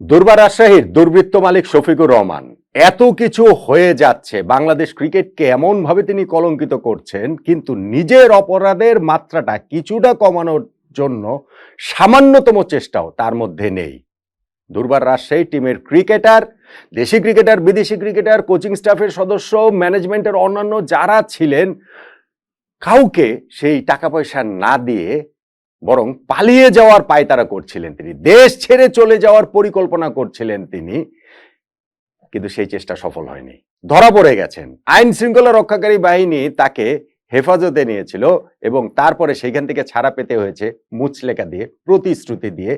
দুর্বার রাজশাহীর দুর্বৃত্ত মালিক শফিকুর রহমান। এত কিছু হয়ে যাচ্ছে। বাংলাদেশ ক্রিকেটকে এমনভাবে তিনি কলঙ্কিত করছেন, কিন্তু নিজের অপরাধের মাত্রাটা কিছুটা কমানোর জন্য সামান্যতম চেষ্টাও তার মধ্যে নেই। দুর্বার রাজশাহী টিমের ক্রিকেটার, দেশি ক্রিকেটার, বিদেশি ক্রিকেটার, কোচিং স্টাফের সদস্য, ম্যানেজমেন্টের অন্যান্য যারা ছিলেন, কাউকে সেই টাকা পয়সা না দিয়ে বরং পালিয়ে যাওয়ার পায়তারা করছিলেন তিনি। দেশ ছেড়ে চলে যাওয়ার পরিকল্পনা করছিলেন তিনি, কিন্তু সেই চেষ্টা সফল হয়নি। ধরা পড়ে গেছেন। আইন শৃঙ্খলা রক্ষাকারী বাহিনী তাকে হেফাজতে নিয়েছিল এবং তারপরে সেইখান থেকে ছাড়া পেতে হয়েছে মুচলেখা দিয়ে, প্রতিশ্রুতি দিয়ে।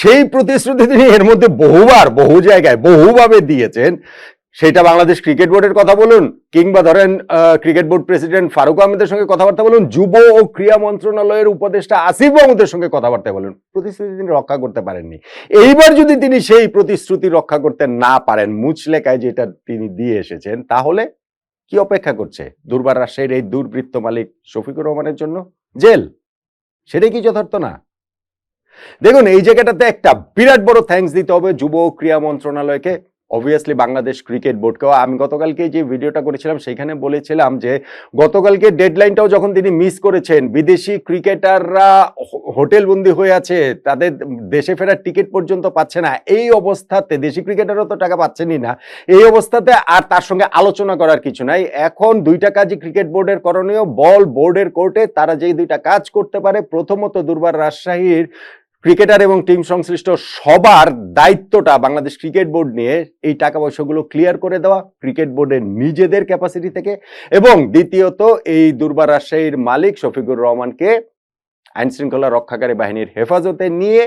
সেই প্রতিশ্রুতি তিনি এর মধ্যে বহুবার, বহু জায়গায়, বহুভাবে দিয়েছেন। সেটা বাংলাদেশ ক্রিকেট বোর্ডের কথা বলুন, কিংবা ধরেন ক্রিকেট বোর্ড প্রেসিডেন্ট ফারুক আহমেদের সঙ্গে কথাবার্তা বলুন, যুব ও ক্রীড়া মন্ত্রণালয়ের উপদেষ্টা আসিফ মাহমুদের সঙ্গে কথাবার্তা বলুন, প্রতিশ্রুতি তিনি রক্ষা করতে পারেননি। এইবার যদি তিনি সেই প্রতিশ্রুতি রক্ষা করতে না পারেন মুচলেখায় যেটা তিনি দিয়ে এসেছেন, তাহলে কি অপেক্ষা করছে দুর্বার রাজশাহীর এই দুর্বৃত্ত মালিক শফিকুর রহমানের জন্য? জেল? সেটাই কি যথার্থ না? দেখুন, এই জায়গাটাতে একটা বিরাট বড় থ্যাঙ্কস দিতে হবে যুব ও ক্রীড়া মন্ত্রণালয়কে। অবভিয়াসলি বাংলাদেশ ক্রিকেট বোর্ডকেও আমি গতকালকে যে ভিডিওটা করেছিলাম, সেখানে বলেছিলাম যে গতকালকে ডেডলাইনটাও যখন তিনি মিস করেছেন, বিদেশি ক্রিকেটাররা হোটেল বন্দি হয়ে আছে, তাদের দেশে ফেরার টিকিট পর্যন্ত পাচ্ছে না, এই অবস্থাতে, দেশি ক্রিকেটারও তো টাকা পাচ্ছেনই না, এই অবস্থাতে আর তার সঙ্গে আলোচনা করার কিছু নাই, এখন দুইটা কাজই ক্রিকেট বোর্ডের করণীয় বল বোর্ডের কোর্টে তারা যেই দুইটা কাজ করতে পারে, প্রথমত দুর্বার রাজশাহীর ক্রিকেটার এবং টিম সংশ্লিষ্ট সবার দায়িত্বটা বাংলাদেশ ক্রিকেট বোর্ড নিয়ে এই টাকা পয়সাগুলো ক্লিয়ার করে দেওয়া, ক্রিকেট বোর্ডের নিজেদের ক্যাপাসিটি থেকে। এবং দ্বিতীয়ত, এই দুর্বার রাজশাহীর মালিক শফিকুর রহমানকে আইন শৃঙ্খলা রক্ষাকারী বাহিনীর হেফাজতে নিয়ে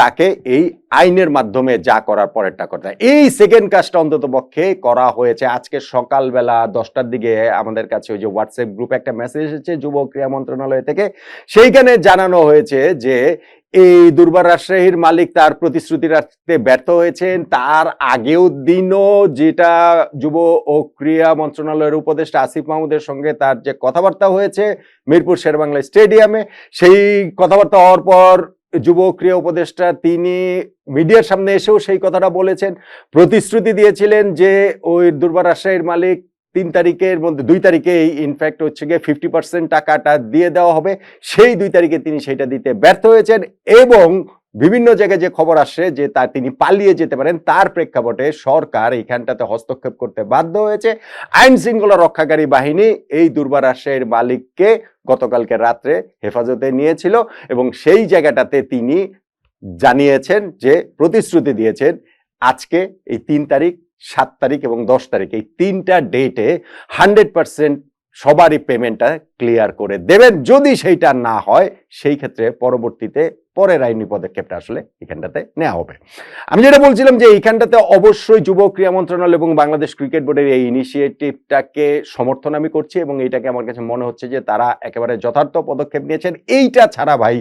তাকে এই আইনের মাধ্যমে যা করার পরেরটা করতে। এই সেকেন্ড কাজটা অন্তত পক্ষে করা হয়েছে। আজকে সকালবেলা দশটার দিকে আমাদের কাছে ওই যে হোয়াটসঅ্যাপ গ্রুপে একটা মেসেজ এসেছে যুব ক্রীড়া মন্ত্রণালয় থেকে। সেইখানে জানানো হয়েছে যে এই দুর্বার রাজশাহীর মালিক তার প্রতিশ্রুতি রাখতে ব্যর্থ হয়েছেন। তার আগেও দিনও যেটা যুব ও ক্রীড়া মন্ত্রণালয়ের উপদেষ্টা আসিফ মাহমুদের সঙ্গে তার যে কথাবার্তা হয়েছে মিরপুর শেরবাংলা স্টেডিয়ামে, সেই কথাবার্তা হওয়ার পর যুব ক্রীড়া উপদেষ্টা তিনি মিডিয়ার সামনে এসেও সেই কথাটা বলেছেন। প্রতিশ্রুতি দিয়েছিলেন যে ওই দুর্বার রাজশাহীর মালিক তিন তারিখের মধ্যে, দুই তারিখে এই ইনফ্যাক্ট হচ্ছে গিয়ে ফিফটি পার্সেন্ট টাকাটা দিয়ে দেওয়া হবে। সেই দুই তারিখে তিনি সেটা দিতে ব্যর্থ হয়েছেন এবং বিভিন্ন জায়গায় যে খবর আসছে যে তা তিনি পালিয়ে যেতে পারেন, তার প্রেক্ষাপটে সরকার এইখানটাতে হস্তক্ষেপ করতে বাধ্য হয়েছে। আইন শৃঙ্খলা রক্ষাকারী বাহিনী এই দুর্বার রাজশাহীর মালিককে গতকালকে রাত্রে হেফাজতে নিয়েছিল এবং সেই জায়গাটাতে তিনি জানিয়েছেন যে, প্রতিশ্রুতি দিয়েছেন, আজকে এই তিন তারিখ সাত তারিখ এবং দশ তারিখ, এই তিনটা ডেটে হান্ড্রেড পার্সেন্ট সবারই পেমেন্টটা ক্লিয়ার করে দেবেন। যদি সেইটা না হয়, সেই ক্ষেত্রে পরবর্তীতে পরের আইনি পদক্ষেপটা আসলে এখানটাতে নেওয়া হবে। আমি যেটা বলছিলাম যে এইখানটাতে অবশ্যই যুব ক্রীড়া মন্ত্রণালয় এবং বাংলাদেশ ক্রিকেট বোর্ডের এই ইনিশিয়েটিভটাকে সমর্থন আমি করছি এবং এইটাকে আমার কাছে মনে হচ্ছে যে তারা একেবারে যথার্থ পদক্ষেপ নিয়েছেন। এইটা ছাড়া ভাই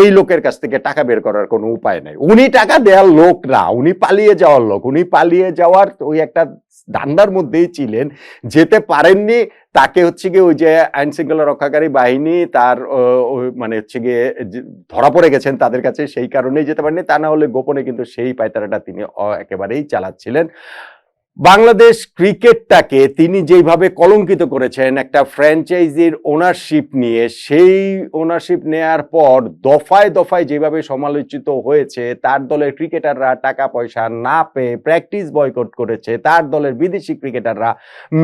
এই লোকের কাছ থেকে টাকা বের করার কোনো উপায় নেই। উনি টাকা দেওয়ার লোক না, উনি পালিয়ে যাওয়ার লোক। উনি পালিয়ে যাওয়ার ওই একটা ধান্দার মধ্যেই ছিলেন, যেতে পারেননি। তাকে হচ্ছে গিয়ে ওই যে আইন শৃঙ্খলা রক্ষাকারী বাহিনী তার মানে হচ্ছে গিয়ে ধরা পড়ে গেছেন তাদের কাছে সেই কারণেই যেতে পারেনি তা না হলে গোপনে কিন্তু সেই পায়তারাটা তিনি একেবারেই চালাচ্ছিলেন। বাংলাদেশ ক্রিকেটটাকে তিনি যেইভাবে কলঙ্কিত করেছেন, একটা ফ্র্যাঞ্চাইজির ওনারশিপ নিয়ে, সেই ওনারশিপ নেয়ার পর দফায় দফায় যেভাবে সমালোচিত হয়েছে, তার দলের ক্রিকেটাররা টাকা পয়সা না পেয়ে প্র্যাকটিস বয়কট করেছে, তার দলের বিদেশি ক্রিকেটাররা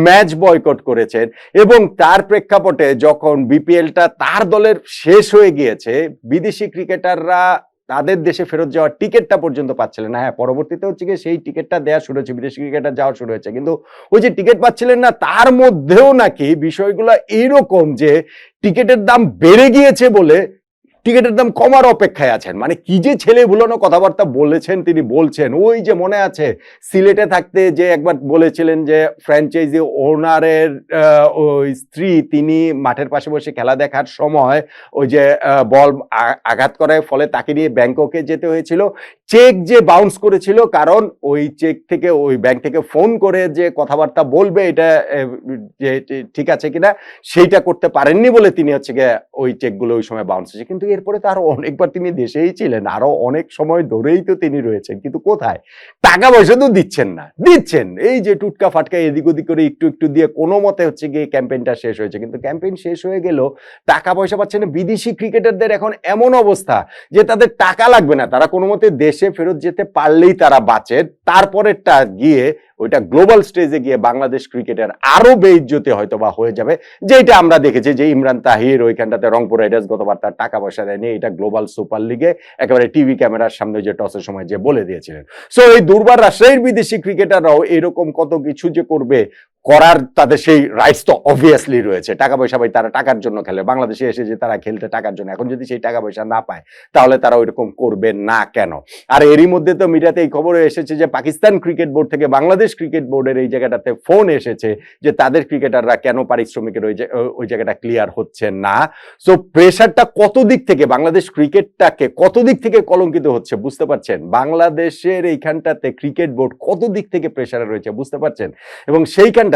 ম্যাচ বয়কট করেছেন এবং তার প্রেক্ষাপটে যখন বিপিএলটা তার দলের শেষ হয়ে গিয়েছে, বিদেশি ক্রিকেটাররা তাদের দেশে ফেরত যাওয়ার টিকিটটা পর্যন্ত পাচ্ছিলেন না। হ্যাঁ পরবর্তীতে হচ্ছে গিয়ে সেই টিকিটটা দেওয়া শুরু হয়েছে, বিদেশি ক্রিকেটার যাওয়া শুরু হয়েছে। কিন্তু ওই যে টিকিট পাচ্ছিলেন না, তার মধ্যেও নাকি বিষয়গুলো এইরকম যে টিকিটের দাম বেড়ে গিয়েছে বলে টিকিটের দাম কমার অপেক্ষায় আছেন। মানে কি যে ছেলে ভুলানো কথাবার্তা বলেছেন, তিনি বলছেন। ওই যে মনে আছে, সিলেটে থাকতে যে একবার বলেছিলেন যে ফ্র্যাঞ্চাইজি ওনারের ওই স্ত্রী, তিনি মাঠের পাশে বসে খেলা দেখার সময় ওই যে বল আঘাত করার ফলে তাকে নিয়ে ব্যাংককে যেতে হয়েছিল। চেক যে বাউন্স করেছিল, কারণ ওই চেক থেকে, ওই ব্যাংক থেকে ফোন করে যে কথাবার্তা বলবে, এটা যে ঠিক আছে কিনা, সেইটা করতে পারেননি বলে তিনি হচ্ছে গিয়ে ওই চেকগুলো ওই সময় বাউন্স হয়েছে কিন্তু এরপরে তো আরও অনেকবার তিনি দেশেই ছিলেন, আরও অনেক সময় ধরেই তো তিনি রয়েছেন, কিন্তু কোথায়? টাকা পয়সা তো দিচ্ছেন না, দিচ্ছেন। এই যে টুটকা ফাটকা এদিক ওদিক করে একটু একটু দিয়ে কোনো মতে হচ্ছে গিয়ে ক্যাম্পেইনটা শেষ হয়েছে, কিন্তু ক্যাম্পেইন শেষ হয়ে গেল, টাকা পয়সা পাচ্ছে না বিদেশি ক্রিকেটারদের এখন এমন অবস্থা যে তাদের টাকা লাগবে না। তারা কোনো মতে দেশে ফেরত যেতে পারলেই তারা বাঁচে, তারপরেরটা গিয়ে ওইটা গ্লোবাল স্টেজে গিয়ে বাংলাদেশ ক্রিকেটের আরও বেইজ্জতি হয়তো বা হয়ে যাবে যেটা আমরা দেখেছি যে ইমরান তাহির ওইখানটাতে রংপুর রাইডার্স গতবার তার টাকা পয়সা দেয়নি, এটা গ্লোবাল সুপার লিগে একেবারে টিভি ক্যামেরার সামনে যে টসের সময় যে বলে দিয়েছিলেন। সো এই দুর্বার রাজশাহীর বিদেশি ক্রিকেটাররাও এরকম কত কিছু যে করবে করার তাদের সেই রাইটস তো অবভিয়াসলি রয়েছে। টাকা পয়সা পাই তারা টাকার জন্য খেলে। বাংলাদেশে এসে যে তারা খেলতে টাকার জন্য। এখন যদি সেই টাকা পয়সা না পায়, তাহলে তারা ওইরকম করবে না কেন? আর এরই মধ্যে তো মিডিয়াতে এই খবরে এসেছে যে পাকিস্তান ক্রিকেট বোর্ড থেকে বাংলাদেশ ক্রিকেট বোর্ডের এই জায়গাটাতে ফোন এসেছে যে তাদের ক্রিকেটাররা কেন পারিশ্রমিকের ওই ওই জায়গাটা ক্লিয়ার হচ্ছে না। সো প্রেশারটা কত দিক থেকে বাংলাদেশ ক্রিকেটটাকে কত দিক থেকে কলঙ্কিত হচ্ছে বুঝতে পারছেন? বাংলাদেশের এইখানটাতে ক্রিকেট বোর্ড কত দিক থেকে প্রেশারে রয়েছে বুঝতে পারছেন? এবং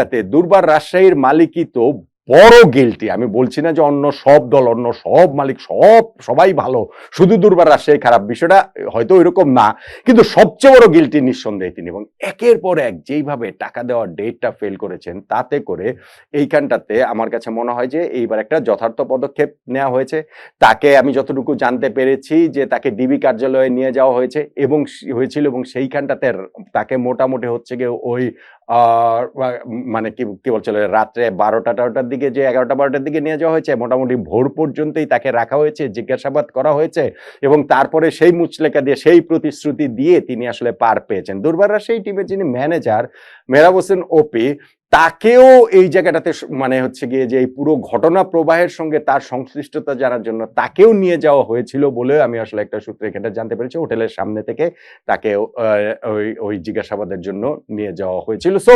সেইখানটাতে দুর্বার রাজশাহীর মালিকই তো বড় গিলটি আমি বলছি না যে অন্য সব দল, অন্য সব মালিক, সব, সবাই ভালো। শুধু দুর্বার রাজশাহী খারাপ, বিষয়টা হয়তো এরকম না। কিন্তু সবচেয়ে বড় গিলটি নিঃসন্দেহে তিনি এবং একের পর এক যেইভাবে টাকা দেওয়ার ডেটটা ফেল করেছেন, তাতে করে এইখানটাতে আমার কাছে মনে হয় যে এইবার একটা যথার্থ পদক্ষেপ নেওয়া হয়েছে। তাকে আমি যতটুকু জানতে পেরেছি যে তাকে ডিবি কার্যালয়ে নিয়ে যাওয়া হয়েছে এবং হয়েছিল এবং সেইখানটাতে তাকে মোটামুটি হচ্ছে গিয়ে ওই মানে কি কি বলছিল, রাত্রে বারোটা টারোটার দিকে যে এগারোটা, বারোটার দিকে নিয়ে যাওয়া হয়েছে, মোটামুটি ভোর পর্যন্তই তাকে রাখা হয়েছে, জিজ্ঞাসাবাদ করা হয়েছে এবং তারপরে সেই মুচলেকা দিয়ে, সেই প্রতিশ্রুতি দিয়ে তিনি আসলে পার পেয়েছেন। দুর্বাররা সেই টিমের যিনি ম্যানেজার মেহরাব হোসেন ওপি তাকেও এই জায়গাটাতে মানে হচ্ছে গিয়ে যে এই পুরো ঘটনা প্রবাহের সঙ্গে তার সংশ্লিষ্টতা জানার জন্য তাকেও নিয়ে যাওয়া হয়েছিল বলে আমি আসলে একটা সূত্রে এখানটা জানতে পেরেছি। হোটেলের সামনে থেকে তাকে ওই ওই জিজ্ঞাসাবাদের জন্য নিয়ে যাওয়া হয়েছিল। সো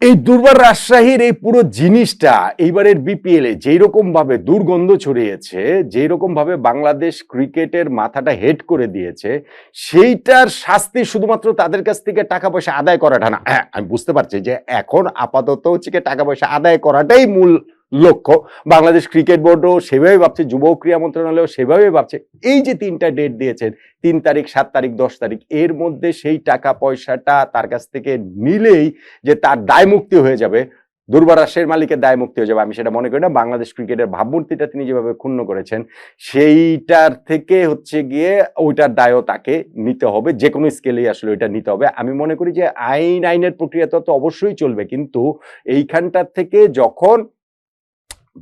এই দুর্বার রাজশাহীর এই পুরো জিনিসটা, এইবারের বিপিএল এ যেই রকম ভাবে দুর্গন্ধ ছড়িয়েছে যেই রকম ভাবে বাংলাদেশ ক্রিকেটের মাথাটা হেড করে দিয়েছে, সেইটার শাস্তি শুধুমাত্র তাদের কাছ থেকে টাকা পয়সা আদায় করাটা না। হ্যাঁ আমি বুঝতে পারছি যে এখন আপাতত হচ্ছে টাকা পয়সা আদায় করাটাই মূল লক্ষ্য। বাংলাদেশ ক্রিকেট বোর্ডও সেভাবে ভাবছে, যুব ক্রীড়া মন্ত্রণালয়ও সেভাবে ভাবছে। এই যে তিনটা ডেট দিয়েছেন, তিন তারিখ, সাত তারিখ, দশ তারিখ, এর মধ্যে সেই টাকা পয়সাটা তার কাছ থেকে নিলেই যে তার দায় মুক্তি হয়ে যাবে, দুর্বার রাষ্ট্রের মালিকের দায় মুক্তি হয়ে যাবে, আমি সেটা মনে করি না। বাংলাদেশ ক্রিকেটের ভাবমূর্তিটা তিনি যেভাবে ক্ষুণ্ণ করেছেন, সেইটার থেকে হচ্ছে গিয়ে ওইটার দায়ও তাকে নিতে হবে, যে কোনো স্কেলেই আসলে ওইটা নিতে হবে। আমি মনে করি যে আইন, আইনের প্রক্রিয়া তো অবশ্যই চলবে, কিন্তু এইখানটার থেকে যখন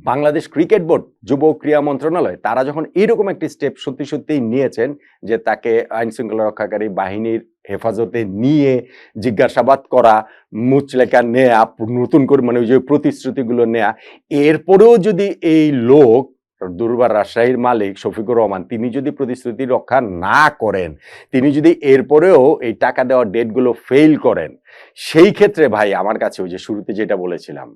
বাংলাদেশ ক্রিকেট বোর্ড, যুব ক্রীড়া মন্ত্রণালয়, তারা যখন এরকম একটি স্টেপ সত্যি সত্যিই নিয়েছেন যে তাকে আইন শৃঙ্খলা রক্ষাকারী বাহিনীর হেফাজতে নিয়ে জিজ্ঞাসাবাদ করা মুচলেখা নেয়া, নতুন করে মানে ওই যে প্রতিশ্রুতিগুলো নেয়া, এরপরেও যদি এই লোক, দুর্বার রাজশাহীর মালিক শফিকুর রহমান, তিনি যদি প্রতিশ্রুতি রক্ষা না করেন, তিনি যদি এরপরেও এই টাকা দেওয়ার ডেটগুলো ফেল করেন, সেই ক্ষেত্রে ভাই আমার কাছে ওই যে শুরুতে যেটা বলেছিলাম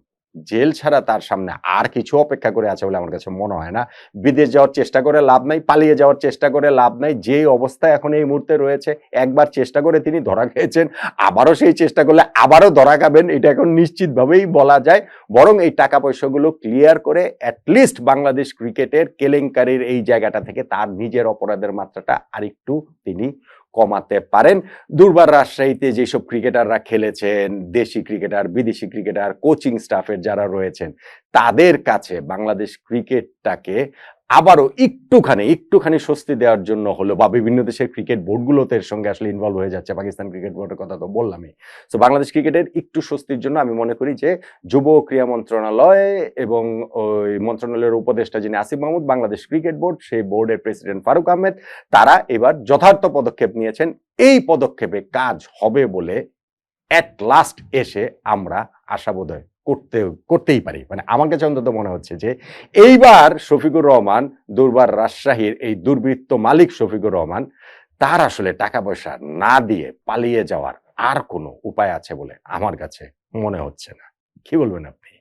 জেল ছাড়া তার সামনে আর কিছু অপেক্ষা করে আছে বলে আমার কাছে মনে হয় না। বিদেশ যাওয়ার চেষ্টা করে লাভ নাই, পালিয়ে যাওয়ার চেষ্টা করে লাভ নাই, যে অবস্থা এখন এই মুহূর্তে রয়েছে, একবার চেষ্টা করে তিনি ধরা খেয়েছেন, আবারও সেই চেষ্টা করলে আবারও ধরা খাবেন, এটা এখন নিশ্চিতভাবেই বলা যায়। বরং এই টাকা পয়সাগুলো ক্লিয়ার করে অ্যাটলিস্ট বাংলাদেশ ক্রিকেটের কেলেঙ্কারির এই জায়গাটা থেকে তার নিজের অপরাধের মাত্রাটা আরেকটু তিনি কমাতে পারেন। দুর্বার রাজশাহীতে যেসব ক্রিকেটাররা খেলেছেন, দেশি ক্রিকেটার, বিদেশি ক্রিকেটার কোচিং স্টাফের যারা রয়েছেন, তাদের কাছে বাংলাদেশ ক্রিকেটটাকে আবারও একটুখানি একটুখানি স্বস্তি দেওয়ার জন্য হলো বা বিভিন্ন দেশের ক্রিকেট বোর্ডগুলোতে এর সঙ্গে আসলে ইনভলভ হয়ে যাচ্ছে পাকিস্তান ক্রিকেট বোর্ডের কথা তো বললামই। তো বাংলাদেশ ক্রিকেটের একটু স্বস্তির জন্য আমি মনে করি যে, যুব ক্রীড়া মন্ত্রণালয় এবং ওই মন্ত্রণালয়ের উপদেষ্টা যিনি আসিফ মাহমুদ, বাংলাদেশ ক্রিকেট বোর্ড সেই বোর্ডের প্রেসিডেন্ট ফারুক আহমেদ, তারা এবার যথার্থ পদক্ষেপ নিয়েছেন। এই পদক্ষেপে কাজ হবে বলে অ্যাট লাস্ট এসে আমরা আশাবোধ করতে, করতেই পারি। মানে আমার কাছে অন্তত মনে হচ্ছে যে, এইবার শফিকুর রহমান, দুর্বার রাজশাহীর এই দুর্বৃত্ত মালিক শফিকুর রহমান, তার আসলে টাকা পয়সা না দিয়ে পালিয়ে যাওয়ার আর কোনো উপায় আছে বলে আমার কাছে মনে হচ্ছে না। কি বলবেন আপনি?